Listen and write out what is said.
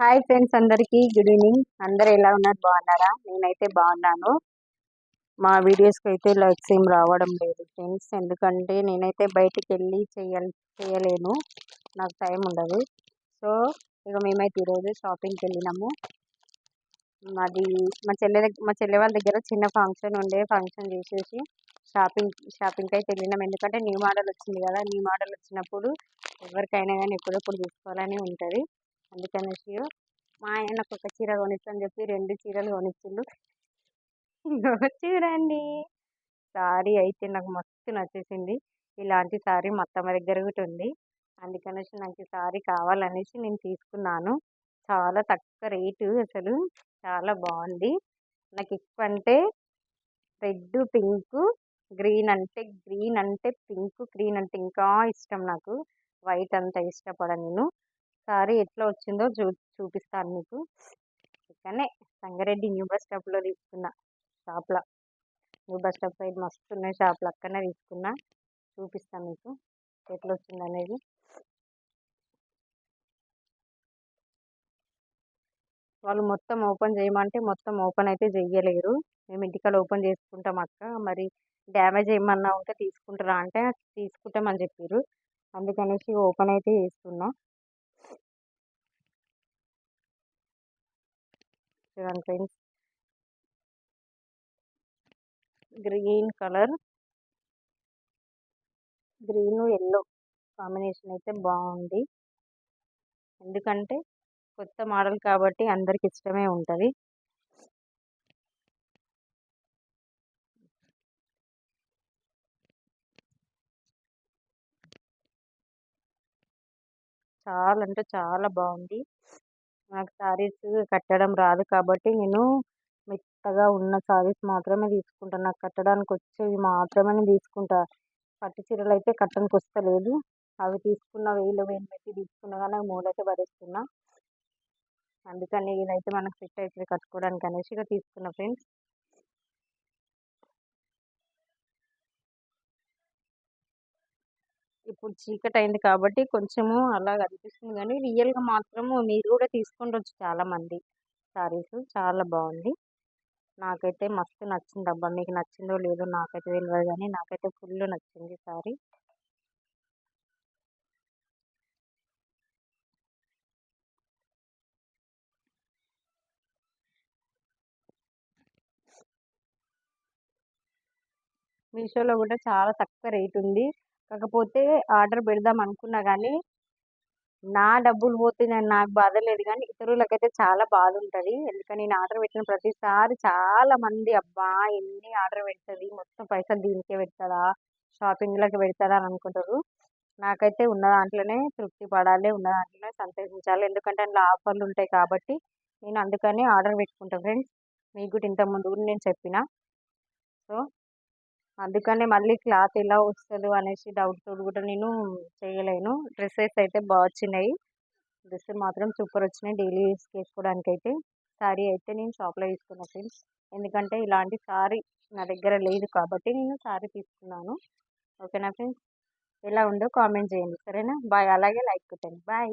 Hi friends అందరికీ good evening అందరు ఎలా ఉన్నారు? బాగున్నారా? నేనైతే బాగున్నాను. మా వీడియోస్కి అయితే లైక్స్ ఏం రావడం లేదు ఫ్రెండ్స్ ఎందుకంటే నేనైతే బయటికి వెళ్ళి చేయాలి చేయలేను. నాకు టైం ఉండదు. సో ఇక మేమైతే ఈరోజు షాపింగ్కి వెళ్ళినాము. మాది మా చెల్లె దగ్గర మా చెల్లె వాళ్ళ దగ్గర చిన్న ఫంక్షన్ ఉండే. ఫంక్షన్ చేసేసి షాపింగ్ షాపింగ్కి అయితే వెళ్ళినాం. ఎందుకంటే న్యూ మోడల్ వచ్చింది కదా. న్యూ మోడల్ వచ్చినప్పుడు ఎవరికైనా కానీ ఎప్పుడెప్పుడు తీసుకోవాలని ఉంటుంది. అందుకనేసి మా ఆయనకు ఒక చీర కొనిచ్చని చెప్పి రెండు చీరలు కొనిచ్చిండు. చూడండి సారీ అయితే నాకు మస్తు నచ్చేసింది. ఇలాంటి సారీ మా అత్తమ్మ దగ్గర ఒకటి ఉంది. అందుకనేసి నాకు సారీ కావాలనేసి నేను తీసుకున్నాను. చాలా తక్కువ రేటు అసలు చాలా బాగుంది. నాకు ఎక్కువ అంటే రెడ్ పింక్ గ్రీన్ అంటే గ్రీన్ అంటే పింక్ గ్రీన్ అంటే ఇంకా ఇష్టం నాకు. వైట్ అంత ఇష్టపడను నేను. సారీ ఎట్లా వచ్చిందో చూ చూపిస్తాను మీకు. ఇక్కడనే సంగారెడ్డి న్యూ బస్ స్టాప్లో తీసుకున్నా షాప్లో. న్యూ బస్ స్టాప్ సైడ్ మస్తు ఉన్నాయి షాప్లో అక్కడనే తీసుకున్నా. చూపిస్తాను మీకు ఎట్లా వచ్చింది అనేది వాళ్ళు మొత్తం ఓపెన్ చేయమంటే మొత్తం ఓపెన్ అయితే చెయ్యలేరు. మేము ఇంటికాడ ఓపెన్ చేసుకుంటాం అక్క. మరి డ్యామేజ్ ఏమన్నా ఉంటే తీసుకుంటారా అంటే తీసుకుంటామని చెప్పారు అందుకనేసి ఓపెన్ అయితే చేస్తున్నా. చూడండి friends green colour green yellow combination అయితే బాగుంది. ఎందుకంటే కొత్త మోడల్ కాబట్టి అందరికి ఇష్టమే ఉంటుంది. చాలా అంటే చాలా బాగుంది. నాకు శారీస్ కట్టడం రాదు కాబట్టి నేను మెత్తగా ఉన్న శారీస్ మాత్రమే తీసుకుంటాను. నాకు కట్టడానికి వచ్చేవి మాత్రమే నేను తీసుకుంటాను పట్టు చీరలు అయితే కట్టడానికి వస్తలేదు. అవి తీసుకున్న వేలు వేలు పెట్టి తీసుకున్నా కానీ మూలైతే పడేస్తున్నా. అందుకని ఇదైతే మనకు సెట్ అవుతుంది కట్టుకోవడానికి అనేసి ఇక తీసుకున్న ఫ్రెండ్స్ ఇప్పుడు చీకటి అయింది కాబట్టి కొంచెము అలా అనిపిస్తుంది కానీ రియల్గా మాత్రము మీరు కూడా తీసుకుండొచ్చు చాలామంది శారీస్. చాలా బాగుంది. నాకైతే మస్తు నచ్చింది అబ్బా మీకు నచ్చిందో లేదో నాకైతే తెలియదు కానీ నాకైతే ఫుల్ నచ్చింది సారీ మీషోలో కూడా చాలా తక్కువ రేట్ ఉంది కాకపోతే ఆర్డర్ పెడదాం అనుకున్నా కానీ నా డబ్బులు పోతే నేను నాకు బాధ లేదు కానీ ఇతరులకైతే చాలా బాధ ఉంటుంది. ఎందుకని నేను ఆర్డర్ పెట్టిన ప్రతిసారి చాలా మంది అబ్బా! ఎన్ని ఆర్డర్ పెడుతుంది? మొత్తం పైసలు దీనికే పెడతారా షాపింగ్లోకి పెడతారా అని అనుకుంటారు. నాకైతే ఉన్న దాంట్లోనే తృప్తి పడాలి ఉన్న దాంట్లోనే సంతోషించాలి. ఎందుకంటే అందులో ఆఫర్లు ఉంటాయి కాబట్టి నేను అందుకని ఆర్డర్ పెట్టుకుంటాను ఫ్రెండ్స్ మీకు కూడా ఇంతకుముందు కూడా నేను చెప్పిన. సో అందుకనే మళ్ళీ క్లాత్ ఎలా వస్తుందో అనేసి డౌట్తో కూడా నేను చేయలేను. డ్రెస్సెస్ అయితే బాగా వచ్చినాయి. డ్రెస్ మాత్రం సూపర్ వచ్చినాయి. డైలీ యూస్ చేసుకోవడానికి అయితే శారీ అయితే నేను షాప్లో తీసుకున్నా ఫ్రెండ్స్ ఎందుకంటే ఇలాంటి శారీ నా దగ్గర లేదు కాబట్టి నేను శారీ తీసుకున్నాను. ఓకేనా ఫ్రెండ్స్ ఎలా ఉందో కామెంట్ చేయండి. సరేనా? బాయ్ అలాగే లైక్ కొట్టండి. బాయ్